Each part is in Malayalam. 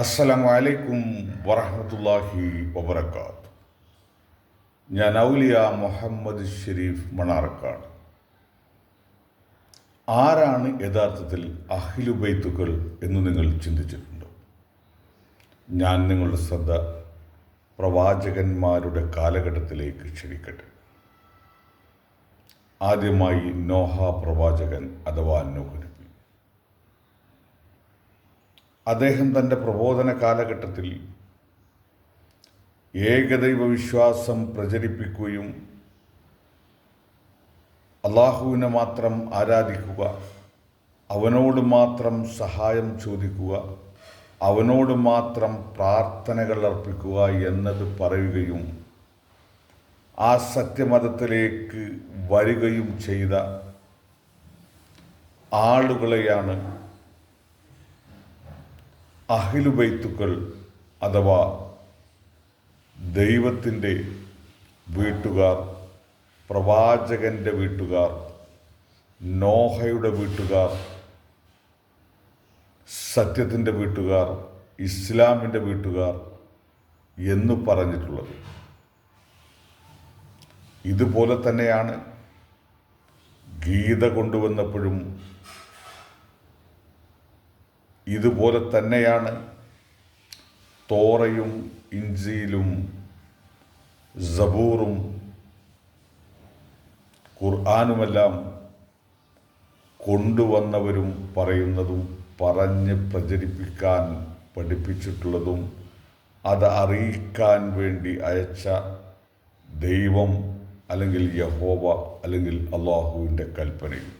അസ്സലാമു അലൈക്കും വറഹമത്തല്ലാഹി വബർക്കാത്ത് ഞാൻ ഔലിയ മുഹമ്മദ് ഷെരീഫ് മണാർക്കാട്. ആരാണ് യഥാർത്ഥത്തിൽ അഹിലുബൈത്തുക്കൾ എന്ന് നിങ്ങൾ ചിന്തിച്ചിട്ടുണ്ടോ? ഞാൻ നിങ്ങളുടെ ശ്രദ്ധ പ്രവാചകന്മാരുടെ കാലഘട്ടത്തിലേക്ക് ക്ഷണിക്കട്ടെ. ആദ്യമായി നോഹ പ്രവാചകൻ അഥവാ നോഹ് അദ്ദേഹം തന്റെ പ്രബോധന കാലഘട്ടത്തിൽ ഏകദൈവ വിശ്വാസം പ്രചരിപ്പിക്കുകയും അള്ളാഹുവിനെ മാത്രം ആരാധിക്കുക അവനോട് മാത്രം സഹായം ചോദിക്കുക അവനോട് മാത്രം പ്രാർത്ഥനകൾ അർപ്പിക്കുക എന്നത് പറയുകയും ആ സത്യമതത്തിലേക്ക് വരികയും ചെയ്ത ആളുകളെയാണ് അഹിലുബൈത്തുക്കൾ അഥവാ ദൈവത്തിന്റെ വീട്ടുകാർ പ്രവാചകന്റെ വീട്ടുകാർ നോഹയുടെ വീട്ടുകാർ സത്യത്തിന്റെ വീട്ടുകാർ ഇസ്ലാമിന്റെ വീട്ടുകാർ എന്ന് പറഞ്ഞിട്ടുള്ളത്. ഇതുപോലെ തന്നെയാണ് ഗീത കൊണ്ടുവന്നപ്പോഴും ഇതുപോലെ തന്നെയാണ് തോറയും ഇഞ്ചിയിലും സബൂറും ഖുർആാനുമെല്ലാം കൊണ്ടുവന്നവരും പറയുന്നതും പറഞ്ഞ് പ്രചരിപ്പിക്കാൻ പഠിപ്പിച്ചിട്ടുള്ളതും അത് അറിയിക്കാൻ വേണ്ടി അയച്ച ദൈവം അല്ലെങ്കിൽ യഹോവ അല്ലെങ്കിൽ അള്ളാഹുവിന്റെ കൽപ്പനയും.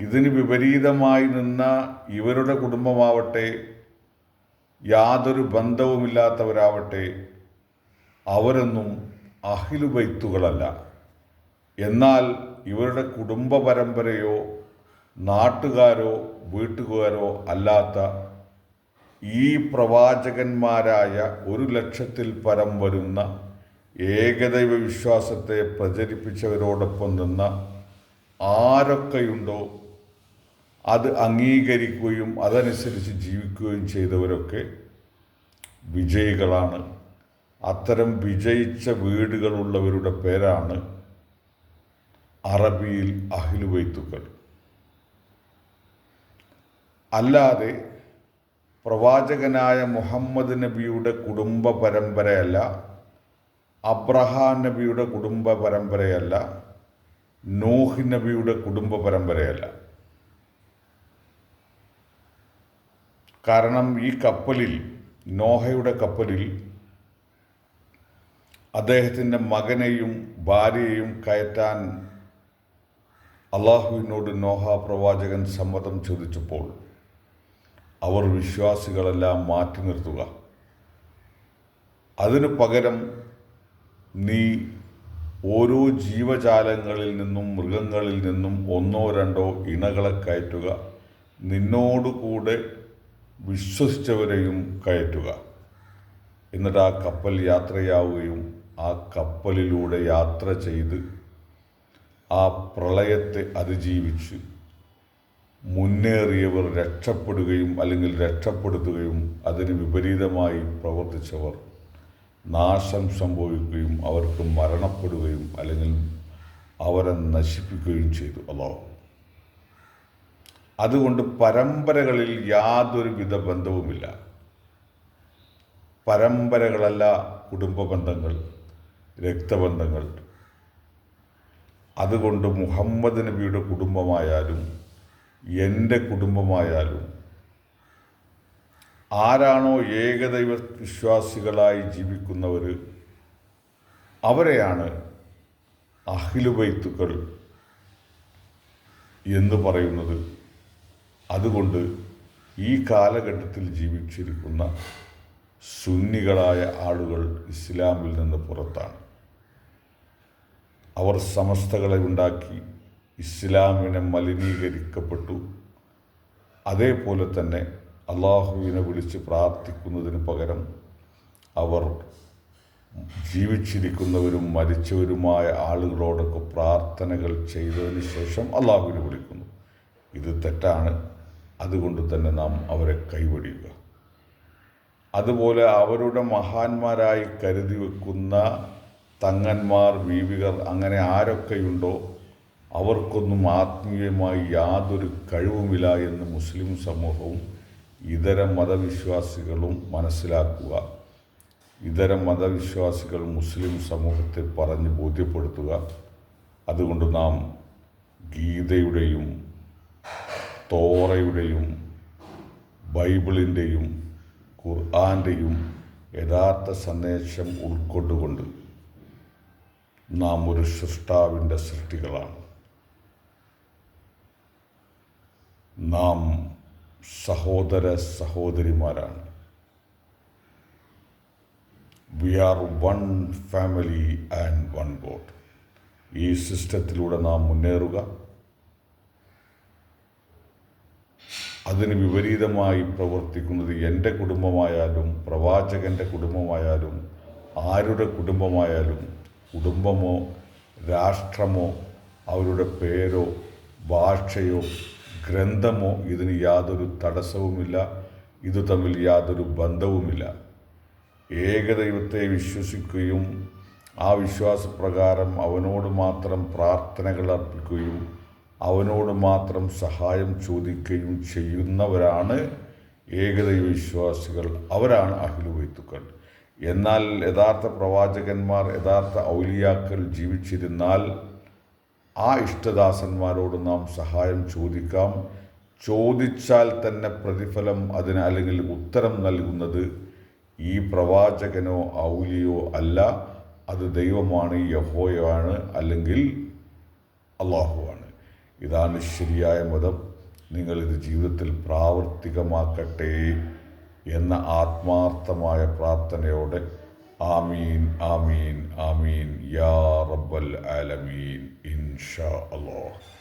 ഇതിന് വിപരീതമായി നിന്ന ഇവരുടെ കുടുംബമാവട്ടെ യാതൊരു ബന്ധവുമില്ലാത്തവരാവട്ടെ അവരൊന്നും അഹിലുബൈത്തുകളല്ല എന്നാൽ ഇവരുടെ കുടുംബ പരമ്പരയോ നാട്ടുകാരോ വീട്ടുകാരോ അല്ലാത്ത ഈ പ്രവാചകന്മാരായ ഒരു ലക്ഷത്തിൽ പരം വരുന്ന ഏകദൈവ വിശ്വാസത്തെ പ്രചരിപ്പിച്ചവരോടൊപ്പം നിന്ന ആരൊക്കെയുണ്ടോ അത് അംഗീകരിക്കുകയും അതനുസരിച്ച് ജീവിക്കുകയും ചെയ്തവരൊക്കെ വിജയികളാണ്. അത്തരം വിജയിച്ച വീടുകളുള്ളവരുടെ പേരാണ് അറബിയിൽ അഹിലുവൈത്തുക്കൾ അല്ലാതെ പ്രവാചകനായ മുഹമ്മദ് നബിയുടെ കുടുംബ പരമ്പരയല്ല അബ്രഹാം നബിയുടെ കുടുംബ പരമ്പരയല്ല നോഹി നബിയുടെ കുടുംബ പരമ്പരയല്ല. കാരണം ഈ കപ്പലിൽ നോഹയുടെ കപ്പലിൽ അദ്ദേഹത്തിന്റെ മകനെയും ഭാര്യയെയും കയറ്റാൻ അള്ളാഹുവിനോട് നോഹ പ്രവാചകൻ സമ്മതം ചോദിച്ചപ്പോൾ അവർ വിശ്വാസികളെല്ലാം മാറ്റി നിർത്തുക. അതിനു പകരം നീ ഓരോ ജീവജാലങ്ങളിൽ നിന്നും മൃഗങ്ങളിൽ നിന്നും ഒന്നോ രണ്ടോ ഇണകളെ കയറ്റുക. നിന്നോടുകൂടെ വിശ്വസിച്ചവരെയും കയറ്റുക. എന്നിട്ട് ആ കപ്പൽ യാത്രയാവുകയും ആ കപ്പലിലൂടെ യാത്ര ചെയ്ത് ആ പ്രളയത്തെ അതിജീവിച്ച് മുന്നേറിയവർ രക്ഷപ്പെടുകയും അല്ലെങ്കിൽ രക്ഷപ്പെടുത്തുകയും അതിന് വിപരീതമായി പ്രവർത്തിച്ചവർ നാശം സംഭവിക്കുകയും അവർക്ക് മരണപ്പെടുകയും അല്ലെങ്കിൽ അവരെ നശിപ്പിക്കുകയും ചെയ്തു. അള്ളാഹു. അതുകൊണ്ട് പരമ്പരകളിൽ യാതൊരു വിധ ബന്ധവുമില്ല. പരമ്പരകളല്ല കുടുംബ ബന്ധങ്ങൾ രക്തബന്ധങ്ങൾ. അതുകൊണ്ട് മുഹമ്മദ് നബിയുടെ കുടുംബമായാലും എന്റെ കുടുംബമായാലും ആരാണോ ഏകദൈവ വിശ്വാസികളായി ജീവിക്കുന്നവർ അവരെയാണ് അഖിലുബൈത്തുക്കൾ എന്ന് പറയുന്നത്. അതുകൊണ്ട് ഈ കാലഘട്ടത്തിൽ ജീവിച്ചിരിക്കുന്ന സുന്നികളായ ആളുകൾ ഇസ്ലാമിൽ നിന്ന് പുറത്താണ്. അവർ സമസ്തകളെ ഉണ്ടാക്കി ഇസ്ലാമിനെ മലിനീകരിക്കപ്പെട്ടു. അതേപോലെ തന്നെ അള്ളാഹുവിനെ വിളിച്ച് പ്രാർത്ഥിക്കുന്നതിന് പകരം അവർ ജീവിച്ചിരിക്കുന്നവരും മരിച്ചവരുമായ ആളുകളോടൊക്കെ പ്രാർത്ഥനകൾ ചെയ്തതിന് ശേഷം അള്ളാഹുവിനെ വിളിക്കുന്നു. ഇത് തെറ്റാണ്. അതുകൊണ്ട് തന്നെ നാം അവരെ കൈവടിയുക അതുപോലെ അവരുടെ മഹാന്മാരായി കരുതി വെക്കുന്ന തങ്ങന്മാർ ബീവികർ അങ്ങനെ ആരൊക്കെയുണ്ടോ അവർക്കൊന്നും ആത്മീയമായി യാതൊരു കഴിവുമില്ല എന്ന് മുസ്ലിം സമൂഹവും ഇതര മതവിശ്വാസികളും മനസ്സിലാക്കുക. ഇതര മതവിശ്വാസികൾ മുസ്ലിം സമൂഹത്തെ പറഞ്ഞ് ബോധ്യപ്പെടുത്തുക. അതുകൊണ്ട് നാം ഗീതയുടെയും തോറയുടെയും ബൈബിളിന്റെയും ഖുർആാന്റെയും യഥാർത്ഥ സന്ദേശം ഉൾക്കൊണ്ടുകൊണ്ട് നാം ഒരു സൃഷ്ടാവിന്റെ സൃഷ്ടികളാണ്. നാം സഹോദര സഹോദരിമാരാണ്. We are one family and one God ഈ സിസ്റ്റത്തിലൂടെ നാം മുന്നേറുക. അതിന് വിപരീതമായി പ്രവർത്തിക്കുന്നത് എന്റെ കുടുംബമായാലും പ്രവാചകന്റെ കുടുംബമായാലും ആരുടെ കുടുംബമായാലും കുടുംബമോ രാഷ്ട്രമോ അവരുടെ പേരോ ഭാഷയോ ഗ്രന്ഥമോ ഇതിന് യാതൊരു തടസ്സവുമില്ല ഇത് തമ്മിൽ യാതൊരു ബന്ധവുമില്ല. ഏകദൈവത്തെ വിശ്വസിക്കുകയും ആ വിശ്വാസപ്രകാരം അവനോട് മാത്രം പ്രാർത്ഥനകൾ അർപ്പിക്കുകയും അവനോട് മാത്രം സഹായം ചോദിക്കുകയും ചെയ്യുന്നവരാണ് ഏകദൈവ വിശ്വാസികൾ അവരാണ് അഖിലുവൈത്തുക്കൾ എന്നാൽ യഥാർത്ഥ പ്രവാചകന്മാർ യഥാർത്ഥ ഔലിയാക്കൾ ജീവിച്ചിരുന്നാൽ ആ ഇഷ്ടദാസന്മാരോട് നാം സഹായം ചോദിക്കാം. ചോദിച്ചാൽ തന്നെ പ്രതിഫലം അതിന് അല്ലെങ്കിൽ ഉത്തരം നൽകുന്നത് ഈ പ്രവാചകനോ ഔലിയോ അല്ല. അത് ദൈവമാണ് യഹോയാണ് അല്ലെങ്കിൽ അള്ളാഹുവാണ് ഇതാണ് ശരിയായ മതം. നിങ്ങളിത് ജീവിതത്തിൽ പ്രാവർത്തികമാക്കട്ടെ എന്ന ആത്മാർത്ഥമായ പ്രാർത്ഥനയോടെ ആമീൻ ആമീൻ ആമീൻ യാ റബ്ബൽ ആലമീൻ ഇൻഷാ അല്ലാഹ്.